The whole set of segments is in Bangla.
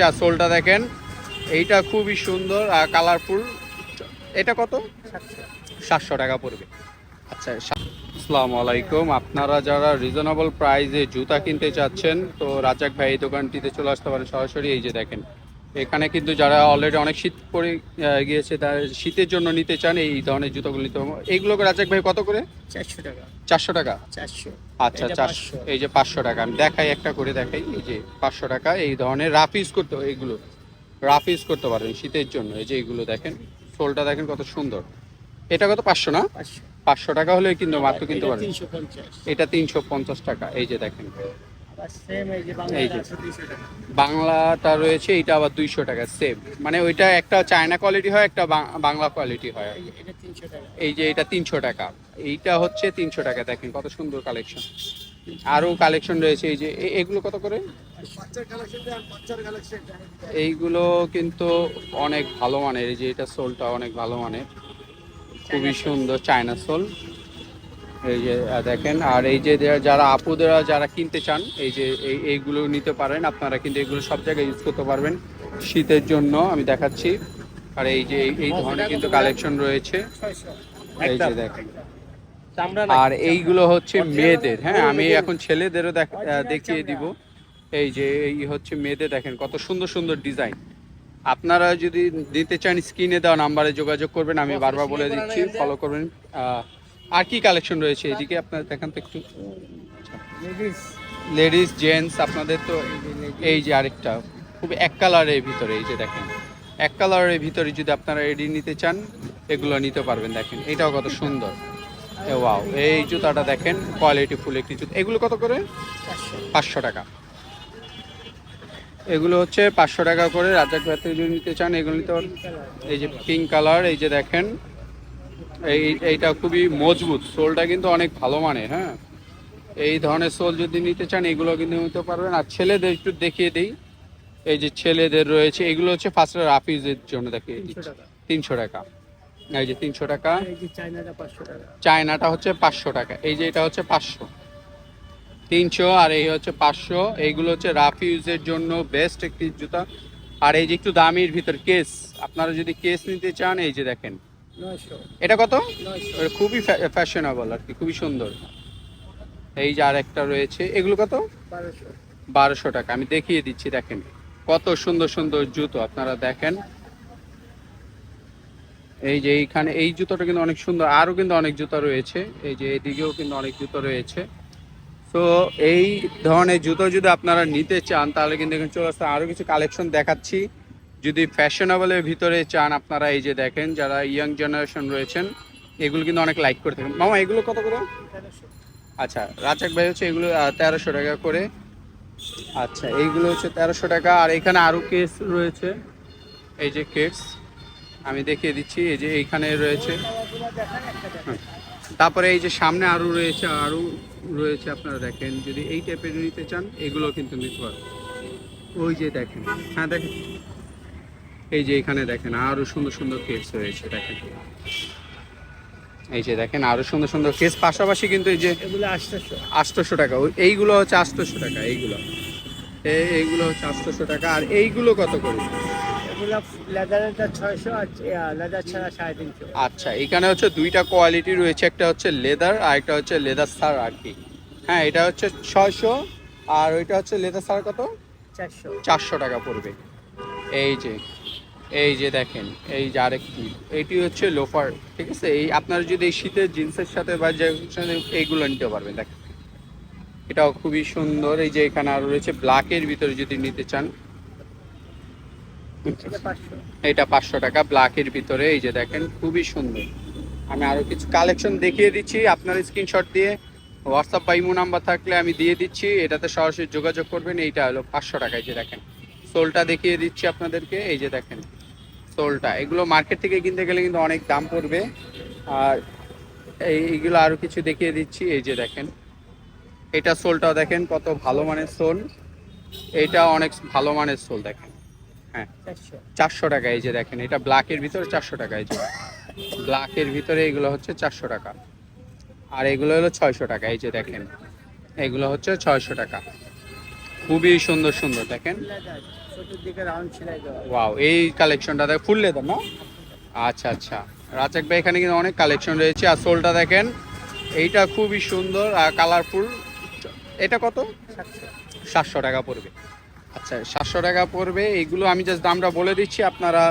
হচ্ছে আর সোলটা দেখেন, এইটা খুবই সুন্দর আর কালারফুল। এটা কত? সাতশো টাকা পড়বে। আচ্ছা আসসালামু আলাইকুম। আপনারা যারা রিজনেবল প্রাইসে জুতা কিনতে চাচ্ছেন, তো রাজাক ভাই এই দোকানটিতে চলে আসতে পারেন সরাসরি। এই যে দেখেন এখানে কিন্তু যারা অলরেডি অনেক শীত পড়ে আহ, গিয়েছে তার শীতের জন্য নিতে চান এই ধরনের জুতোগুলো নিতে হবে। এইগুলোকে রাজাক ভাই কত করে? চারশো টাকা। চারশো টাকা? চারশো। আচ্ছা চারশো। এই যে পাঁচশো টাকা। আমি দেখাই একটা করে দেখাই। এই যে পাঁচশো টাকা এই ধরনের রাফ ইউজ করতে এইগুলো। রাফ ইউজ করতে পারেন শীতের জন্য। এই যে এইগুলো দেখেন সোলটা দেখেন কত সুন্দর। এটা কত পাঁচশো না? পাঁচশো। টাকা হলে কিন্তু মাত্র কিনতে পারেন এটা তিনশো পঞ্চাশ টাকা। এই যে দেখেন। এই যে বাংলাটা রয়েছে এটা আবার দুইশো টাকা সেম মানে ওইটা একটা চায়না কোয়ালিটি হয় একটা বাংলা কোয়ালিটি হয়। এই যে এটা তিনশো টাকা। এই যে এটা তিনশো টাকা। এইটা হচ্ছে তিনশো টাকা দেখেন কত সুন্দর কালেকশন আরও কালেকশন রয়েছে এই যে এগুলো কত করে? এইগুলো কিন্তু অনেক ভালো মানের এই যে এটা সোলটা অনেক ভালো মানের। খুবই সুন্দর চায়না সোল এই যে দেখেন আর এই যে যারা- আপুদেরা যারা কিনতে চান এই যে এই এইগুলো নিতে পারেন। আপনারা কিন্তু এগুলো সব জায়গায় ইউজ করতে পারবেন শীতের জন্য আমি দেখাচ্ছি। আর এই যে এই- ধরনের কিন্তু কালেকশন রয়েছে। এই যে দেখেন। আর এইগুলো হচ্ছে মেয়েদের। হ্যাঁ আমি এখন ছেলেদেরও দেখিয়ে দিব। এই যে এই হচ্ছে মেয়েদের দেখেন কত সুন্দর সুন্দর ডিজাইন। আপনারা যদি দিতে চান স্ক্রিনে দেওয়া নাম্বারে যোগাযোগ করবেন আমি বারবার বলে দিচ্ছি ফলো করবেন। আহ, আর কি কালেকশন রয়েছে? এদিকে আপনার দেখান তো একটু। লেডিস জেন্টস আপনাদের তো এই যে আরেকটা খুব এক কালারের ভিতরে এই যে দেখেন। এক কালারের ভিতরে যদি আপনারা এডি নিতে চান এগুলো নিতে পারবেন দেখেন। এটাও কত সুন্দর। ওয়াও এই জুতাটা দেখেন কোয়ালিটি ফুল একটি জুতো। এগুলো কত করে? পাঁচশো টাকা। এগুলো হচ্ছে পাঁচশো টাকা করে। রাজাক ভাই যদি নিতে চান এগুলো নিতে এই যে পিঙ্ক কালার এই যে দেখেন এই এইটা খুবই মজবুত। সোলটা কিন্তু অনেক ভালো মানে হ্যাঁ? এই ধরনের সোল যদি নিতে চান এগুলো কিন্তু নিতে পারবেন। আর ছেলেদের একটু দেখিয়ে দিই। এই যে ছেলেদের রয়েছে এগুলো হচ্ছে ফার্স্ট রাফিজের জন্য দেখিয়ে দিচ্ছি। টাকা। তিনশো টাকা। এই যে তিনশো টাকা। চায়নাটা হচ্ছে পাঁচশো টাকা। এই যে এটা হচ্ছে পাঁচশো। তিনশো আর এই হচ্ছে পাঁচশো। এইগুলো হচ্ছে রাফ ইউজের জন্য বেস্ট একটি জুতা। আর এই যে একটু দামির ভিতর কেস আপনারা যদি কেস নিতে চান এই যে দেখেন। এটা কত? খুবই ফ্যাশনেবল আর কি খুবই সুন্দর। এই যে আর একটা রয়েছে এগুলো কত? বারোশো। টাকা। আমি দেখিয়ে দিচ্ছি দেখেন। কত সুন্দর সুন্দর জুতো আপনারা দেখেন। এই যে এইখানে এই জুতোটা কিন্তু অনেক সুন্দর। আরও কিন্তু অনেক জুতো রয়েছে। এই যে এদিকেও কিন্তু অনেক জুতো রয়েছে। তো এই ধরনের জুতো যদি আপনারা নিতে চান তাহলে কিন্তু এখানে চলে আসতে আরও কিছু কালেকশন দেখাচ্ছি। যদি ফ্যাশনেবলের ভিতরে চান আপনারা, এই যে দেখেন যারা ইয়াং জেনারেশন রয়েছেন, এগুলো কিন্তু অনেক লাইক করে থাকেন। মামা, এগুলো কত করে? আচ্ছা রাজাক ভাই হচ্ছে এগুলো তেরোশো টাকা করে। আচ্ছা এইগুলো হচ্ছে তেরোশো টাকা। আর এখানে আরও কেস রয়েছে। এই যে কেস আমি দেখিয়ে দিচ্ছি। এই যে এইখানে রয়েছে। তারপরে এই যে সামনে আরও রয়েছে আরও রয়েছে আপনারা দেখেন, যদি এই টাইপের নিতে চান, এগুলো কিন্তু নিতে পারবেন। ওই যে দেখেন হ্যাঁ দেখেন। এই যে এখানে দেখেন আরও সুন্দর সুন্দর কেস রয়েছে দেখেন। এই যে দেখেন আরও সুন্দর সুন্দর কেস পাশাপাশি কিন্তু এই যে এগুলো আটশোশো। টাকা। এইগুলো হচ্ছে আটশোশো টাকা এইগুলো। এই এইগুলো হচ্ছে আটশোশো টাকা। আর এইগুলো কত করে? আচ্ছা এখানে হচ্ছে দুইটা কোয়ালিটি রয়েছে একটা হচ্ছে লেদার আর একটা হচ্ছে লেদার সার আর কি। হ্যাঁ এটা হচ্ছে ছয়শো আর ওইটা হচ্ছে লেদার সার কত? চারশো। চারশো টাকা পড়বে। এই যে এই যে দেখেন এই যে আরেকটি এইটি হচ্ছে লোফার ঠিক আছে? এই আপনারা যদি এই শীতের জিন্সের সাথে বা যে এইগুলো নিতে পারবেন দেখেন। এটাও খুবই সুন্দর এই যে এখানে আরও রয়েছে ব্ল্যাকের ভিতরে যদি নিতে চান। এটা পাঁচশো। এটা টাকা ব্ল্যাকের ভিতরে এই যে দেখেন খুবই সুন্দর। আমি আরও কিছু কালেকশন দেখিয়ে দিচ্ছি আপনার স্ক্রিনশট দিয়ে। হোয়াটসঅ্যাপ বা ইমো নাম্বার থাকলে আমি দিয়ে দিচ্ছি এটাতে সরাসরি যোগাযোগ করবেন এইটা হলো পাঁচশো টাকায় যে দেখেন। সোলটা দেখিয়ে দিচ্ছি আপনাদেরকে এই যে দেখেন। সোলটা এগুলো মার্কেট থেকে কিনতে গেলে কিন্তু অনেক দাম পড়বে। আর এই এইগুলো আরও কিছু দেখিয়ে দিচ্ছি এই যে দেখেন। এটা সোলটাও দেখেন কত ভালো মানের সোল। এটা অনেক ভালো মানের সোল দেখেন। হ্যাঁ চারশো। চারশো টাকা এই যে দেখেন এটা ব্ল্যাকের ভিতরে চারশো টাকা এই যে। ব্ল্যাকের ভিতরে এগুলো হচ্ছে চারশো টাকা। আর এগুলো হলো ছয়শো টাকা এই যে দেখেন। এগুলো হচ্ছে ছয়শো টাকা। খুবই সুন্দর সুন্দর দেখেন। ওয়াও এই কালেকশনটা দেখ ফুল লেদার না আচ্ছা আচ্ছা। রাজাক ভাই, এখানে কিন্তু অনেক কালেকশন রয়েছে। আর সোলটা দেখেন, এইটা খুবই সুন্দর আর কালারফুল এটা কত? সাতশো টাকা পড়বে। আচ্ছা সাতশো টাকা পড়বে। এইগুলো আমি জাস্ট দামটা বলে দিচ্ছি, আপনারা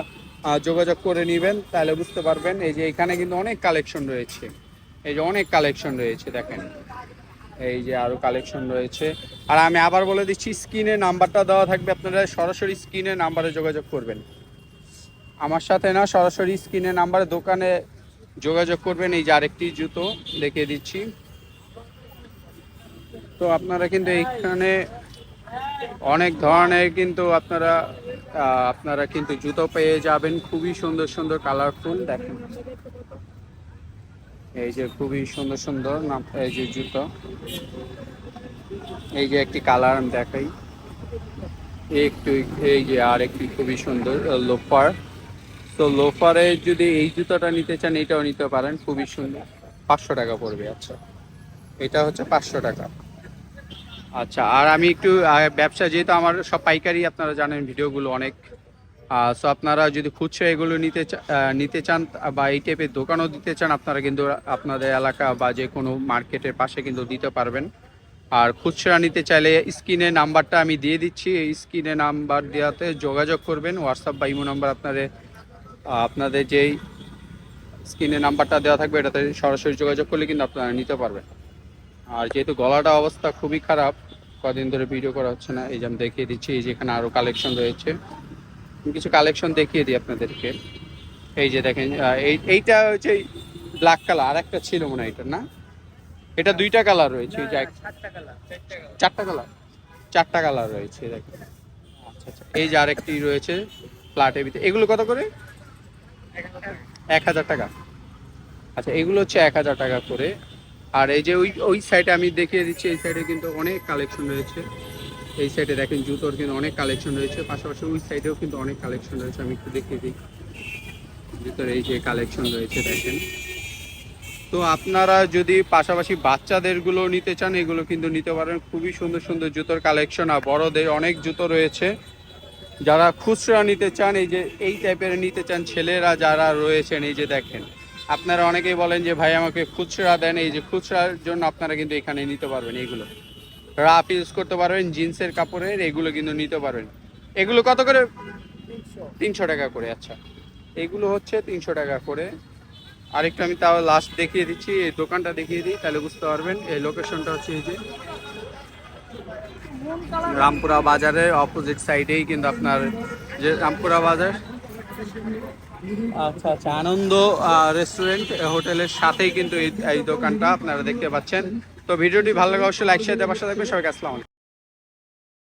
যোগাযোগ করে নেবেন, তাহলে বুঝতে পারবেন। এই যে এখানে কিন্তু অনেক কালেকশন রয়েছে। এই যে অনেক কালেকশন রয়েছে, দেখেন। এই যে আরও কালেকশন রয়েছে। আর আমি আবার বলে দিচ্ছি স্ক্রিনে নাম্বারটা দেওয়া থাকবে, আপনারা সরাসরি স্ক্রিনে নাম্বারে যোগাযোগ করবেন। আমার সাথে না, সরাসরি স্ক্রিনে নাম্বারে দোকানে যোগাযোগ করবেন, এই যে আরেকটি জুতো দেখিয়ে দিচ্ছি। তো আপনারা কিন্তু এইখানে অনেক ধরনের কিন্তু আপনারা আপনারা কিন্তু জুতো পেয়ে যাবেন, খুবই সুন্দর সুন্দর কালারফুল দেখেন। এই যে খুবই সুন্দর সুন্দর নাম, এই যে জুতো। এই যে একটি কালার আমি দেখাই। একটু, এই যে আর একটি খুবই সুন্দর লোফার। তো লোফারে যদি এই জুতোটা নিতে চান, এটাও নিতে পারেন। খুবই সুন্দর। পাঁচশো টাকা পড়বে আচ্ছা। এটা হচ্ছে পাঁচশো টাকা। আচ্ছা আর আমি একটু ব্যবসা যেহেতু আমার সব পাইকারি, আপনারা জানেন, ভিডিওগুলো অনেক। সো আপনারা যদি খুচরো এগুলো নিতে নিতে চান, বা এই টাইপের দোকানও দিতে চান, আপনারা কিন্তু আপনাদের এলাকা বা যে কোনো মার্কেটের পাশে কিন্তু দিতে পারবেন। আর খুচরা নিতে চাইলে স্ক্রিনে নাম্বারটা আমি দিয়ে দিচ্ছি। এই স্ক্রিনে নাম্বার দেওয়াতে যোগাযোগ করবেন। হোয়াটসঅ্যাপ বা ইমো নাম্বার আপনাদের আপনাদের যেই স্ক্রিনে নাম্বারটা দেওয়া থাকবে, এটাতে সরাসরি যোগাযোগ করলে কিন্তু আপনারা নিতে পারবেন। আর যেহেতু গলাটা অবস্থা খুবই খারাপ, কদিন ধরে ভিডিও করা হচ্ছে না, এই যে আমি দেখিয়ে দিচ্ছি, এই যে এখানে আরও কালেকশন রয়েছে। কিছু কালেকশন দেখিয়ে দিই আপনাদেরকে। এই যে দেখেন এই, এইটা হচ্ছে ব্ল্যাক কালার আর একটা ছিল মনে হয় এটা না? এটা দুইটা কালার রয়েছে চারটা কালার চারটা কালার রয়েছে, দেখেন। আচ্ছা আচ্ছা এই যে আরেকটি রয়েছে ফ্ল্যাটের ভিতরে। এগুলো কত করে? এক হাজার টাকা। আচ্ছা এগুলো হচ্ছে এক হাজার টাকা করে। আর এই যে ওই ওই সাইডে আমি দেখিয়ে দিচ্ছি, এই সাইডে কিন্তু অনেক কালেকশন রয়েছে। এই সাইডে দেখেন জুতোর কিন্তু অনেক কালেকশন রয়েছে। পাশাপাশি ওই সাইডেও কিন্তু অনেক কালেকশন রয়েছে, আমি একটু দেখিয়ে দিই। জুতোর এই যে কালেকশন রয়েছে, দেখেন। তো আপনারা যদি পাশাপাশি বাচ্চাদেরগুলো নিতে চান, এগুলো কিন্তু নিতে পারেন। খুবই সুন্দর সুন্দর জুতোর কালেকশন আর বড়দের অনেক জুতো রয়েছে। যারা খুচরা নিতে চান, এই যে এই টাইপের নিতে চান, ছেলেরা যারা রয়েছেন, এই যে দেখেন। আপনারা অনেকেই বলেন যে, ভাই, আমাকে খুচরা দেন। এই যে খুচরার জন্য আপনারা কিন্তু এখানে নিতে পারবেন এইগুলো রাফ ইউজ করতে পারবেন জিন্সের কাপড়ের এগুলো কিন্তু নিতে পারবেন। এগুলো কত করে? তিনশো। টাকা করে আচ্ছা। এগুলো হচ্ছে তিনশো টাকা করে। আরেকটু আমি তাও লাস্ট দেখিয়ে দিচ্ছি এই দোকানটা দেখিয়ে দিই তাহলে বুঝতে পারবেন। এই লোকেশনটা হচ্ছে এই যে রামপুরা বাজারের অপোজিট সাইডেই কিন্তু আপনার যে রামপুরা বাজার। আচ্ছা আচ্ছা আনন্দ রেস্টুরেন্ট হোটেলের সাথেই কিন্তু এই দোকানটা আপনারা দেখতে পাচ্ছেন। তো ভিডিওটি ভালো লাগে অবশ্যই লাইক শেয়ার দেওয়ার সাথে সবাইকে আসসালাম।